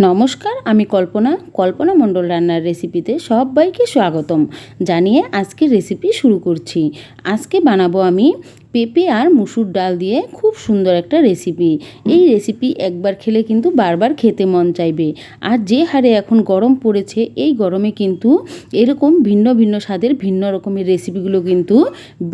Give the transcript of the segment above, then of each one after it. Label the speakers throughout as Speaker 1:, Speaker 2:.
Speaker 1: নমস্কার, আমি কল্পনা কল্পনা মণ্ডল রান্নার রেসিপিতে সবাইকে স্বাগতম। জানিয়ে আজকের রেসিপি শুরু করছি। আজকে বানাবো আমি পেঁপে আর মুসুর ডাল দিয়ে খুব সুন্দর একটা রেসিপি এই রেসিপি একবার খেলে কিন্তু বারবার খেতে মন চাইবে। আর যে হারে এখন গরম পড়েছে, এই গরমে কিন্তু এরকম ভিন্ন ভিন্ন স্বাদের, ভিন্ন রকমের রেসিপিগুলো কিন্তু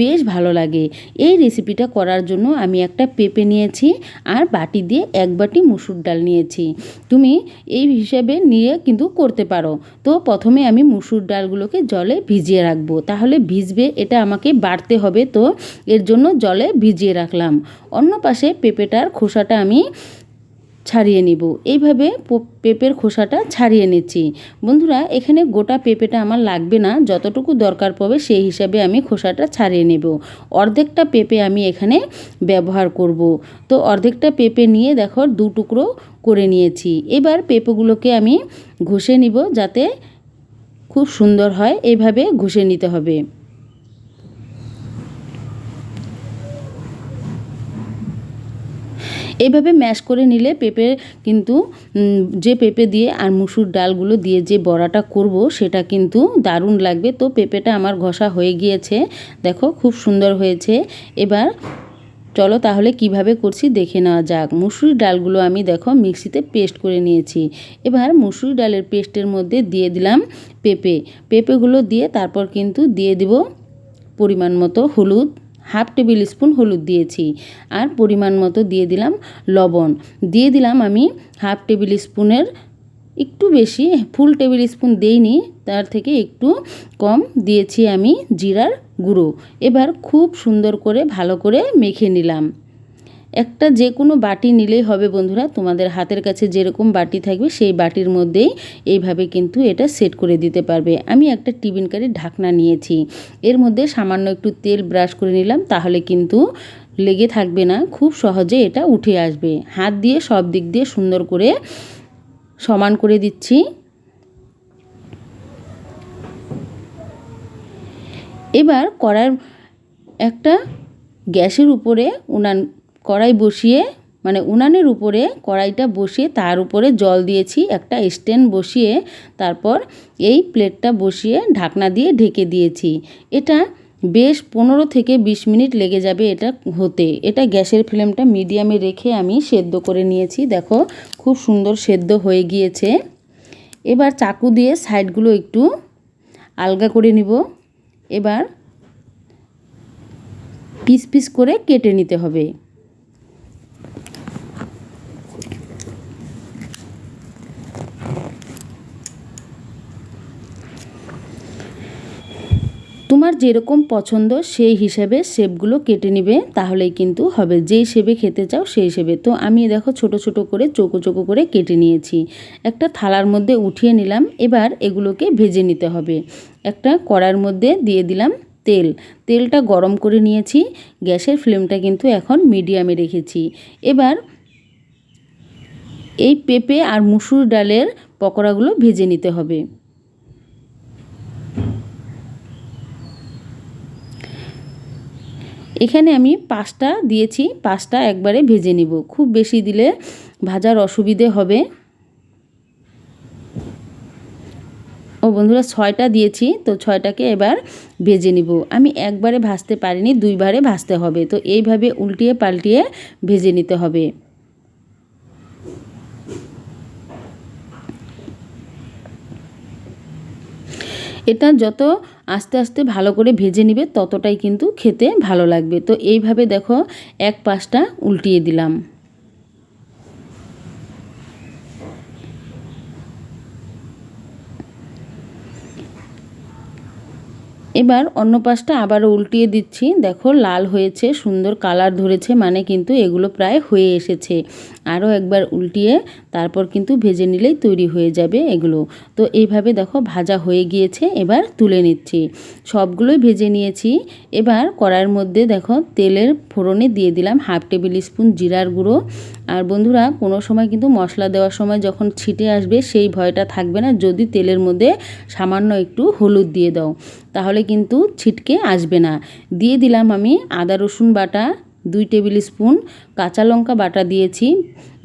Speaker 1: বেশ ভালো লাগে। এই রেসিপিটা করার জন্য আমি একটা পেঁপে নিয়েছি আর বাটি দিয়ে এক বাটি মুসুর ডাল নিয়েছি। তুমি এই হিসাবে নিয়ে কিন্তু করতে পারো। তো প্রথমে আমি মুসুর ডালগুলোকে জলে ভিজিয়ে রাখব। তাহলে ভিজবে, এটা আমাকে বাড়তে হবে। তো এর জন্য জলে ভিজিয়ে রাখলাম। অন্য পাশে পেঁপেটার খোসাটা আমি ছাড়িয়ে নিব। এইভাবে পেঁপের খোসাটা ছাড়িয়ে নিচ্ছি। বন্ধুরা, এখানে গোটা পেঁপেটা আমার লাগবে না। যতটুকু দরকার পড়বে সেই হিসাবে আমি খোসাটা ছাড়িয়ে নেব। অর্ধেকটা পেঁপে আমি এখানে ব্যবহার করব। তো অর্ধেকটা পেঁপে নিয়ে দেখো, দু টুকরো করে নিয়েছি। এবার পেঁপেগুলোকে আমি ঘষে নিব যাতে খুব সুন্দর হয়। এইভাবে ঘষে নিতে হবে। এইভাবে ম্যাশ করে নিলে পেঁপে কিন্তু যে পেঁপে দিয়ে আর মুসুর ডালগুলো দিয়ে যে বড়াটা করব সেটা কিন্তু দারুণ লাগবে। তো পেঁপেটা আমার ঘষা হয়ে গিয়েছে, দেখো খুব সুন্দর হয়েছে। এবার চলো তাহলে কীভাবে করছি দেখে নেওয়া যাক। মুসুরি ডালগুলো আমি দেখো মিক্সিতে পেস্ট করে নিয়েছি। এবার মুসুরি ডালের পেস্টের মধ্যে দিয়ে দিলাম পেঁপে। পেঁপেগুলো দিয়ে তারপর কিন্তু দিয়ে দিব পরিমাণ মতো হলুদ। হাফ টেবিল স্পুন হলুদ দিয়েছি। আর পরিমাণ মতো দিয়ে দিলাম লবণ। দিয়ে দিলাম আমি হাফ টেবিল স্পুনের একটু বেশি, ফুল টেবিল স্পুন দেইনি, তার থেকে একটু কম দিয়েছি আমি জিরার গুঁড়ো। এবার খুব সুন্দর করে ভালো করে মেখে নিলাম। একটা যে কোনো বাটি নিলেই হবে বন্ধুরা। তোমাদের হাতের কাছে যেরকম বাটি থাকবে, সেই বাটির মধ্যেই এইভাবে কিন্তু এটা সেট করে দিতে পারবে। আমি একটা টিফিন কারির ঢাকনা নিয়েছি। এর মধ্যে সামান্য একটু তেল ব্রাশ করে নিলাম, তাহলে কিন্তু লেগে থাকবে না। খুব সহজে এটা উঠে আসবে। হাত দিয়ে সব দিক দিয়ে সুন্দর করে সমান করে দিচ্ছি। এবার কড়ার একটা গ্যাসের উপরে উনান কড়াই বসিয়ে মানে উনানের উপরে কড়াইটা বসিয়ে তার উপরে জল দিয়েছি, একটা স্ট্যান্ড বসিয়ে তারপর এই প্লেটটা বসিয়ে ঢাকনা দিয়ে ঢেকে দিয়েছি। এটা বেশ পনেরো থেকে বিশ মিনিট লেগে যাবে এটা হতে। এটা গ্যাসের ফ্লেমটা মিডিয়ামে রেখে আমি সেদ্ধ করে নিয়েছি। দেখো, খুব সুন্দর সেদ্ধ হয়ে গিয়েছে। এবার চাকু দিয়ে সাইডগুলো একটু আলগা করে নিব। এবার পিস পিস করে কেটে নিতে হবে তোমার যেরকম পছন্দ, সেই হিসাবে শেপগুলো কেটে নিবে, তাহলেই কিন্তু হবে। যেই শেপে খেতে চাও, সেই শেপে। তো আমি দেখো ছোট ছোট করে, চোকো চোকো করে কেটে নিয়েছি। একটা থালার মধ্যে উঠিয়ে নিলাম, এবার এগুলোকে ভেজে নিতে হবে। একটা কড়ার মধ্যে দিয়ে দিলাম তেল। তেলটা গরম করে নিয়েছি, গ্যাসের ফ্লেমটা কিন্তু এখন মিডিয়ামে রেখেছি। এবার এই পেঁপে আর মুসুর ডালের পকোড়াগুলো ভেজে নিতে হবে। এখানে আমি পাঁচটা দিয়েছি, পাঁচটা একবারে ভেজে নিব। খুব বেশি দিলে ভাজার অসুবিধে হবে। ও বন্ধুরা, ছয়টা দিয়েছি, তো ছয়টাকে এবার ভেজে নিব। আমি একবারে ভাজতে পারিনি, দুইবারে ভাজতে হবে। তো এইভাবে উল্টিয়ে পাল্টিয়ে ভেজে নিতে হবে। এটা যত আস্তে আস্তে ভালো করে ভেজে নিবে, ততটাই কিন্তু খেতে ভালো লাগবে। তো এইভাবে দেখো, এক পাশটা উল্টিয়ে দিলাম। এবার অন্য পাশটা আবারও উল্টিয়ে দিচ্ছি। দেখো, লাল হয়েছে, সুন্দর কালার ধরেছে মানে কিন্তু এগুলো প্রায় হয়ে এসেছে। আরও একবার উল্টিয়ে তারপর কিন্তু ভেজে নিলেই তৈরি হয়ে যাবে এগুলো। তো এইভাবে দেখো, ভাজা হয়ে গিয়েছে, এবার তুলে নিচ্ছি। সবগুলোই ভেজে নিয়েছি। এবার কড়াইয়ের মধ্যে দেখো, তেলের ফোড়নে দিয়ে দিলাম হাফ টেবিল স্পুন জিরার গুঁড়ো। আর বন্ধুরা, কোনো সময় কিন্তু মশলা দেওয়ার সময় যখন ছিটে আসবে, সেই ভয়টা থাকবে না। যদি তেলের মধ্যে সামান্য একটু হলুদ দিয়ে দাও। তাহলে কিন্তু ছিটকে আসবে না। দিয়ে দিলাম আমি আদা, রসুন বাটা, দুই টেবিল স্পুন কাঁচা লঙ্কা বাটা দিয়েছি।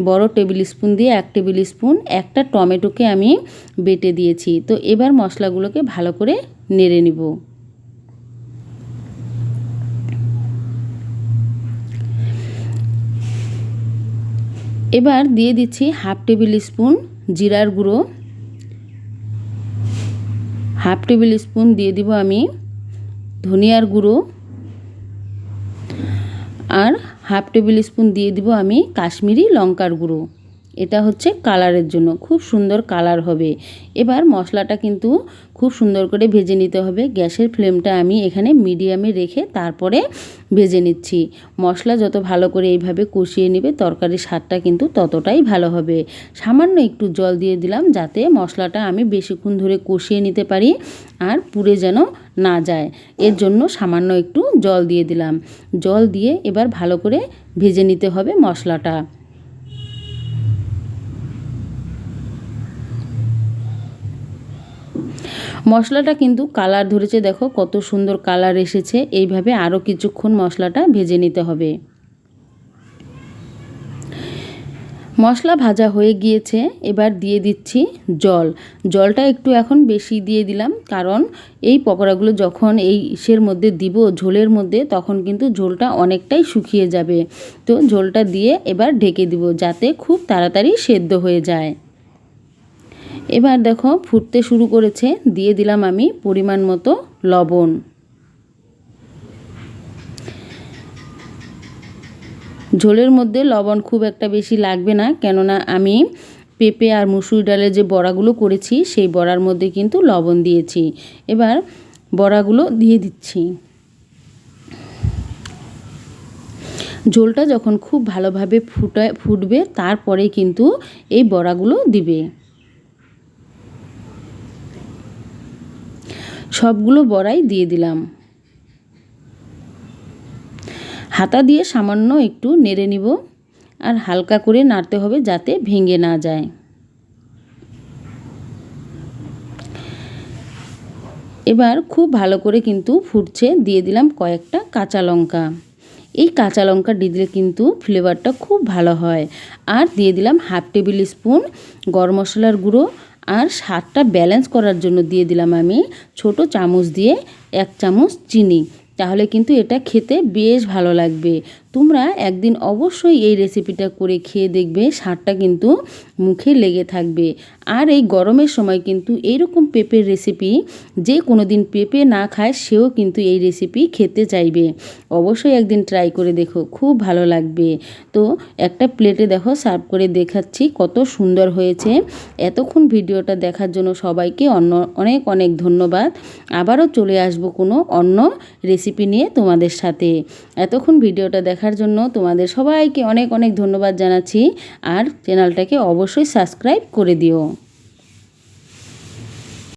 Speaker 1: বড় টেবিল স্পুন দিয়ে এক টেবিল স্পুন একটা টমেটোকে আমি বেটে দিয়েছি। তো এবার মশলাগুলোকে ভালো করে নেড়ে নিব। এবার দিয়ে দিচ্ছি হাফ টেবিল স্পুন জিরার গুঁড়ো। হাফ টেবিল স্পুন দিয়ে দিব আমি ধনিয়ার গুঁড়ো। আর হাফ টেবিল স্পুন দিয়ে দিব আমি কাশ্মীরি লঙ্কার গুঁড়ো। এটা হচ্ছে কালারের জন্য। খুব সুন্দর কালার হবে। এবার মশলাটা কিন্তু খুব সুন্দর করে ভেজে নিতে হবে। গ্যাসের ফ্লেমটা আমি এখানে মিডিয়ামে রেখে তারপরে ভেজে নিচ্ছি। মশলা যত ভালো করে এইভাবে কষিয়ে নেবে, তরকারির স্বাদটা কিন্তু ততটাই ভালো হবে। সামান্য একটু জল দিয়ে দিলাম যাতে মশলাটা আমি বেশিক্ষণ ধরে কষিয়ে নিতে পারি আর পুড়ে যেন না যায়। এর জন্য সামান্য একটু জল দিয়ে দিলাম। জল দিয়ে এবার ভালো করে ভেজে নিতে হবে মশলাটা। মশলাটা কিন্তু কালার ধরেছে, দেখো কত সুন্দর কালার এসেছে। এইভাবে আরও কিছুক্ষণ মশলাটা ভেজে নিতে হবে। মশলা ভাজা হয়ে গিয়েছে, এবার দিয়ে দিচ্ছি জল। জলটা একটু এখন বেশি দিয়ে দিলাম, কারণ এই পকোড়াগুলো যখন এই ইসের মধ্যে দিব, ঝোলের মধ্যে, তখন কিন্তু ঝোলটা অনেকটাই শুকিয়ে যাবে। তো ঝোলটা দিয়ে এবার ঢেকে দিব, যাতে খুব তাড়াতাড়ি সেদ্ধ হয়ে যায়। এবার দেখো ফুটতে শুরু করেছে, দিয়ে দিলাম আমি পরিমাণ মতো লবণ। ঝোলের মধ্যে লবণ খুব একটা বেশি লাগবে না, কেননা আমি পেঁপে আর মুসুর ডালের যে বড়াগুলো করেছি, সেই বড়ার মধ্যে কিন্তু লবণ দিয়েছি। এবার বড়াগুলো দিয়ে দিচ্ছি। ঝোলটা যখন খুব ভালোভাবে ফুটায় ফুটবে, তারপরে কিন্তু এই বড়াগুলো দিবে। সবগুলো বড়াই দিয়ে দিলাম। হাতা দিয়ে সামান্য একটু নেড়ে নিব আর হালকা করে নাড়তে হবে যাতে ভেঙে না যায়। এবার খুব ভালো করে কিন্তু ফুটছে, দিয়ে দিলাম কয়েকটা কাঁচা লঙ্কা। এই কাঁচা লঙ্কা দিলে কিন্তু ফ্লেভারটা খুব ভালো হয়। আর দিয়ে দিলাম হাফ টেবিল স্পুন গরম মশলার গুঁড়ো আর স্বাদটা ব্যালেন্স করার জন্য দিয়ে দিলাম আমি ছোট চামচ দিয়ে এক চামচ চিনি। তাহলে কিন্তু এটা খেতে বেশ ভালো লাগবে। তোমরা একদিন অবশ্যই এই রেসিপিটা করে খেয়ে দেখবে, স্বাদটা কিন্তু মুখে লেগে থাকবে। আর এই গরমের সময় কিন্তু এইরকম পেঁপের রেসিপি যে কোনো দিন পেঁপে না খায়, সেও কিন্তু এই রেসিপি খেতে চাইবে। অবশ্যই একদিন ট্রাই করে দেখো, খুব ভালো লাগবে। তো একটা প্লেটে দেখো সার্ভ করে দেখাচ্ছি কত সুন্দর হয়েছে। এতক্ষণ ভিডিওটা দেখার জন্য সবাইকে অন্য, অনেক অনেক ধন্যবাদ। আবারও চলে আসব কোনো অন্য রেসিপি নিয়ে তোমাদের সাথে। এতক্ষণ ভিডিওটা দেখার দেখার জন্য তোমাদের সবাইকে অনেক অনেক ধন্যবাদ জানাচ্ছি। আর চ্যানেলটাকে অবশ্যই সাবস্ক্রাইব করে দিও।